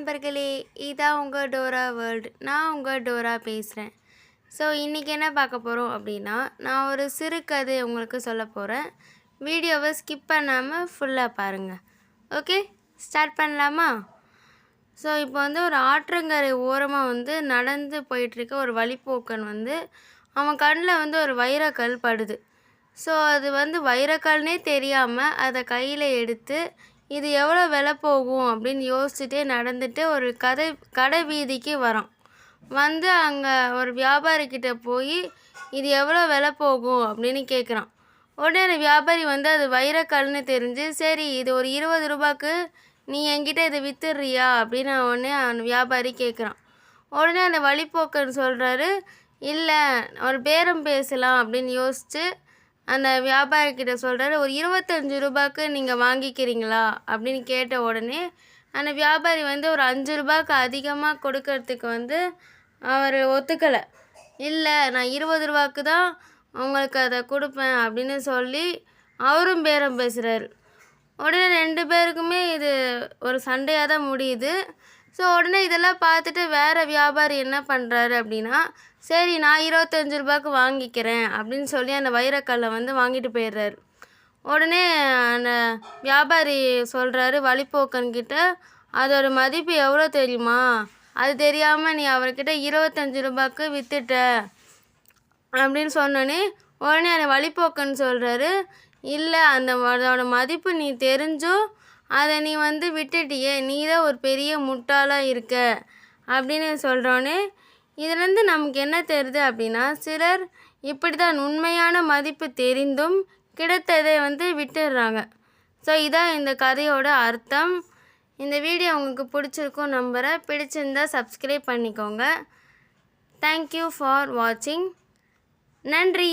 நண்பர்களே இதான் உங்கள் டோரா வேர்ல்டு. நான் உங்கள் டோரா பேசுகிறேன் ஸோ இன்றைக்கி என்ன பார்க்க போகிறோம் அப்படின்னா நான் ஒரு சிறுகதை உங்களுக்கு சொல்ல போகிறேன் வீடியோவை ஸ்கிப் பண்ணாமல் ஃபுல்லாக பாருங்கள் ஓகே ஸ்டார்ட் பண்ணலாமா? ஸோ இப்போ வந்து ஒரு ஆற்றங்கரை ஓரமாக வந்து நடந்து போயிட்டுருக்க ஒரு வழிப்போக்கன் வந்து அவன் கண்ணில் வந்து ஒரு வைரக்கல் படுது. ஸோ அது வந்து வைரக்கல்னே தெரியாமல் அதை கையில் எடுத்து இது எவ்வளோ விலை போகும் அப்படின்னு யோசிச்சுட்டே நடந்துட்டு ஒரு கதை கடை வீதிக்கு வரான் வந்து அங்கே ஒரு வியாபாரிக்கிட்ட போய் இது எவ்வளோ விலை போகும்? அப்படின்னு கேட்குறான் உடனே அந்த வியாபாரி வந்து அது வைரக்கல்னு தெரிஞ்சு சரி இது ஒரு இருபது ரூபாய்க்கு நீ என்கிட்ட இதை வித்துடுறியா? அப்படின்னு உடனே அந்த வியாபாரி கேட்குறான் உடனே அந்த வழிப்போக்கன் சொல்கிறாரு இல்லை ஒரு பேரம் பேசலாம் அப்படின்னு யோசிச்சு அந்த வியாபாரிக்கிட்ட சொல்கிறாரு ஒரு இருபத்தஞ்சி ரூபாய்க்கு நீங்கள் வாங்கிக்கிறீங்களா? அப்படின்னு கேட்ட உடனே அந்த வியாபாரி வந்து ஒரு அஞ்சு ரூபாய்க்கு அதிகமாக கொடுக்கறதுக்கு வந்து அவர் ஒத்துக்கலை. இல்லை நான் இருபது ரூபாய்க்கு தான் உங்களுக்கு அதை கொடுப்பேன் அப்படின்னு சொல்லி அவரும் பேரம் பேசுகிறாரு உடனே ரெண்டு பேருக்குமே இது ஒரு சண்டையாக தான் முடியுது. ஸோ உடனே இதெல்லாம் பார்த்துட்டு வேறு வியாபாரி என்ன பண்ணுறாரு அப்படின்னா சரி நான் இருபத்தஞ்சி ரூபாய்க்கு வாங்கிக்கிறேன் அப்படின்னு சொல்லி அந்த வைரக்கல்லை வந்து வாங்கிட்டு போயிடுறாரு. உடனே அந்த வியாபாரி சொல்கிறாரு வழிப்போக்கன்கிட்ட அதோட மதிப்பு எவ்வளோ தெரியுமா? அது தெரியாமல் நீ அவர்கிட்ட இருபத்தஞ்சி ரூபாய்க்கு வித்துட்ட அப்படின்னு சொன்னோன்னே உடனே அந்த வழிப்போக்கன் சொல்கிறாரு இல்லை அந்த அதோட மதிப்பு நீ தெரிஞ்சும் அதை நீ வந்து விட்டுட்டியே நீ தான் ஒரு பெரிய முட்டாளாக இருக்க அப்படின்னு சொல்கிறோன்னே இதுலேருந்து நமக்கு என்ன தெரியுது அப்படின்னா சிலர் இப்படி தான் உண்மையான மதிப்பு தெரிந்தும் கிடைத்ததை வந்து விட்டுடுறாங்க. ஸோ இதான் இந்த கதையோட அர்த்தம். இந்த வீடியோ உங்களுக்கு பிடிச்சிருக்கும் நம்புகிறேன் பிடிச்சிருந்தா சப்ஸ்கிரைப் பண்ணிக்கோங்க. தேங்க்யூ ஃபார் வாட்சிங் நன்றி!